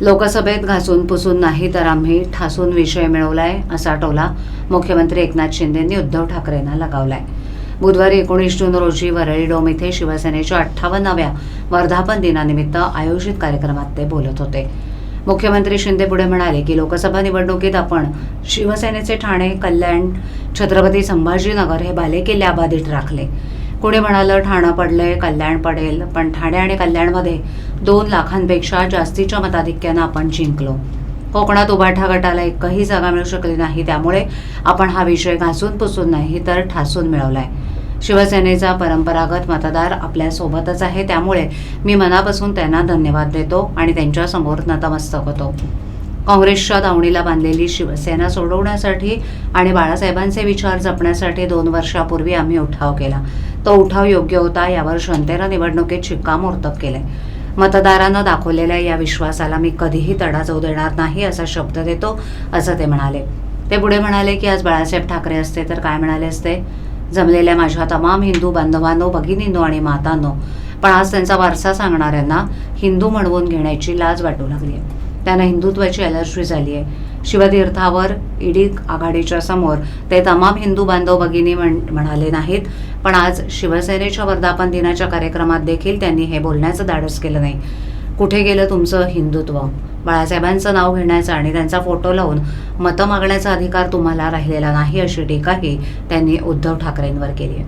लोकसभेत घासून पुसून नाही तर आम्ही ठासून विषय मिळवलाय असा टोला मुख्यमंत्री एकनाथ शिंदेंनी उद्धव ठाकरेंना लगावलाय. बुधवारी एकोणीस जून रोजी वरळी डोम इथे शिवसेनेच्या अठ्ठावन्नाव्या वर्धापन दिनानिमित्त आयोजित कार्यक्रमात ते बोलत होते. मुख्यमंत्री शिंदे पुढे म्हणाले की लोकसभा निवडणुकीत आपण शिवसेनेचे ठाणे कल्याण छत्रपती संभाजीनगर हे बालेकिल्ले अबाधित राखले. कोणी म्हणालं ठाणं पडलंय कल्याण पडेल पण ठाणे आणि कल्याणमध्ये दोन लाखांपेक्षा जास्तीच्या मताधिक्यानं आपण जिंकलो. कोकणात उभाठा गटाला एकही जागा मिळू शकली नाही त्यामुळे आपण हा विषय घासून पुसून नाही तर ठासून मिळवलाय. शिवसेनेचा परंपरागत मतदार आपल्यासोबतच आहे त्यामुळे मी मनापासून त्यांना धन्यवाद देतो आणि त्यांच्यासमोर नतमस्तक होतो. काँग्रेसच्या दावणीला बांधलेली शिवसेना सोडवण्यासाठी आणि बाळासाहेबांचे विचार जपण्यासाठी दोन वर्षापूर्वी आम्ही उठाव केला. तो उठाव योग्य होता यावर जनतेनं निवडणुकीत शिक्कामोर्तब केले. मतदारानं दाखवलेल्या या विश्वासाला मी कधीही तडा जाऊ देणार नाही असा शब्द देतो असं ते म्हणाले. ते पुढे म्हणाले की आज बाळासाहेब ठाकरे असते तर काय म्हणाले असते? जमलेल्या माझ्या तमाम हिंदू बांधवांनो भगिनींनो आणि मातांनो पण आज त्यांचा वारसा सांगणाऱ्यांना हिंदू म्हणवून घेण्याची लाज वाटू लागली आहे. त्यांना हिंदुत्वाची अलर्जी झाली आहे. शिवतीर्थावर ईडी आघाडीच्या समोर ते तमाम हिंदू बांधव भगिनी म्हण म्हणाले नाहीत पण आज शिवसेनेच्या वर्धापन दिनाच्या कार्यक्रमात देखील त्यांनी हे बोलण्याचं धाडस केलं नाही. कुठे गेलं तुमचं हिंदुत्व? बाळासाहेबांचं नाव घेण्याचा आणि त्यांचा फोटो लावून मतं मागण्याचा अधिकार तुम्हाला राहिलेला नाही अशी टीकाही त्यांनी उद्धव ठाकरेंवर केली आहे.